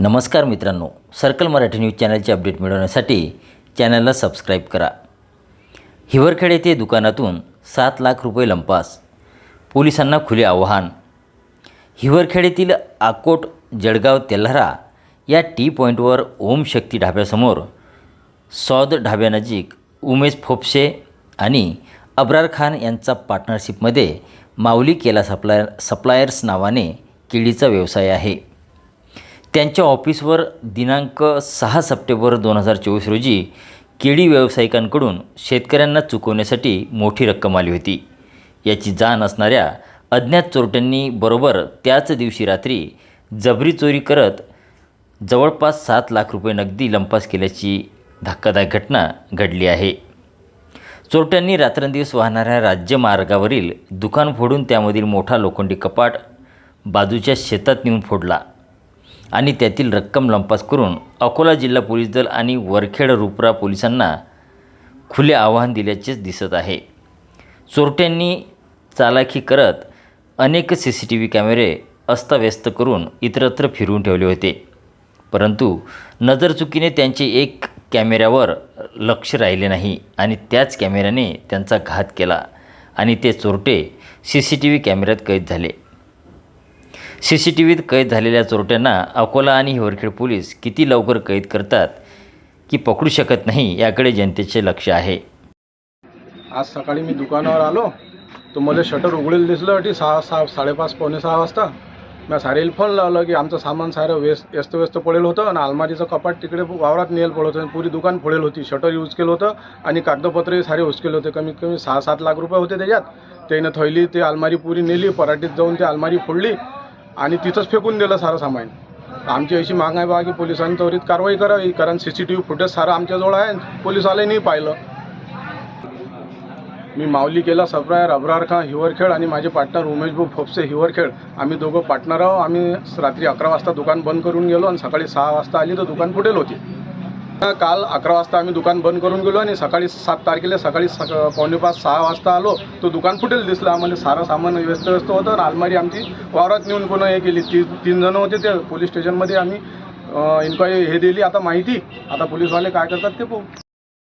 नमस्कार मित्रांनो circle Marathi news चॅनलचे अपडेट मिळवण्यासाठी चॅनलला सबस्क्राईब करा. हिवरखेड येथे दुकानातून सात लाख रुपये लंपास. पोलिसांना खुले आव्हान. हिवरखेड येथील आकोट जळगाव तेल्हारा या टी पॉईंटवर ओम शक्ती ढाब्यासमोर सौद ढाब्यानजीक उमेश फोपशे आणि अब्रार खान यांचा पार्टनरशिपमध्ये माऊली केला सप्लायर सप्लायर्स नावाने केळीचा व्यवसाय आहे. त्यांच्या ऑफिसवर दिनांक सहा सप्टेंबर दोन हजार चोवीस रोजी केळी व्यावसायिकांकडून शेतकऱ्यांना चुकवण्यासाठी मोठी रक्कम आली होती. याची जाण असणाऱ्या अज्ञात चोरट्यांनी बरोबर त्याच दिवशी रात्री जबरी चोरी करत जवळपास सात लाख रुपये नगदी लंपास केल्याची धक्कादायक घटना घडली आहे. चोरट्यांनी रात्रंदिवस वाहणाऱ्या राज्यमार्गावरील दुकान फोडून त्यामधील मोठा लोखंडी कपाट बाजूच्या शेतात नेऊन फोडला. आणि त्यातील रक्कम लंपास करून अकोला जिल्हा पोलीस दल आणि वरखेड रुपरा पोलिसांना खुले आव्हान दिल्याचेच दिसत आहे. चोरट्यांनी चालाखी करत अनेक सी सी टी व्ही कॅमेरे अस्ताव्यस्त करून इतरत्र फिरवून ठेवले होते. परंतु नजरचुकीने त्यांचे एक कॅमेऱ्यावर लक्ष राहिले नाही आणि त्याच कॅमेऱ्याने त्यांचा घात केला आणि ते चोरटे सी सी टी व्ही कॅमेऱ्यात कैद झाले. सी सी टी व्हीत कैद झालेल्या चोरट्यांना अकोला आणि हिवरखेड पोलीस किती लवकर कैद करतात की पकडू शकत नाही याकडे जनतेचे लक्ष आहे. आज सकाळी मी दुकानावर आलो तर मला शटर उघडेल दिसलं अटी सहा सहा साडेपाच पावणे सहा वाजता. मी सारेल फोन लावलं की आमचं सामान सारं व्यस्त व्यस्त व्यस्त पडेल होतं आणि अलमारीचं कपाट तिकडे वावरात नेल पडत होतं पुरी दुकान फोडेल होती. शटर यूज केलं होतं आणि कागदपत्रही सारे उचकेले होते. कमीत कमी सहा सात लाख रुपये होते त्याच्यात. त्यानं थैली ते अलमारी पुरी नेली पराठीत जाऊन ती अलमारी फोडली. आणि तिथंच फेकून दिलं सारं सामान. आमची अशी माग आहे बा की पोलिसांनी त्वरित कारवाई करावी कारण C C T V footage सारं आमच्याजवळ आहे पोलिसवाल्याने पाहिलं. मी माऊली केला सप्रायर अब्रार खान हिवरखेड आणि माझे पार्टनर उमेश भाऊ फोपसे हिवरखेड. आम्ही दोघं पार्टनर आहो आम्ही रात्री अकरा वाजता दुकान बंद करून गेलो आणि सकाळी सहा वाजता आली तर दुकान फुटेल होती. काल अकरा वाजता आम्ही दुकान बंद करून गेलो आणि सकाळी सात तारखेला सकाळी सक पावणे पाच सहा वाजता आलो. तो दुकान फुटेल दिसलं. आम्हाला सारं सामान व्यस्त व्यस्त होतं आणि अलमारी आमची वावरात नेऊन कोणा हे केली. ती तीन जणं होते ते. पोलीस स्टेशनमध्ये आम्ही इन्क्वायरी हे दिली. आता माहिती. आता पोलीसवाले काय करतात ते पाहू.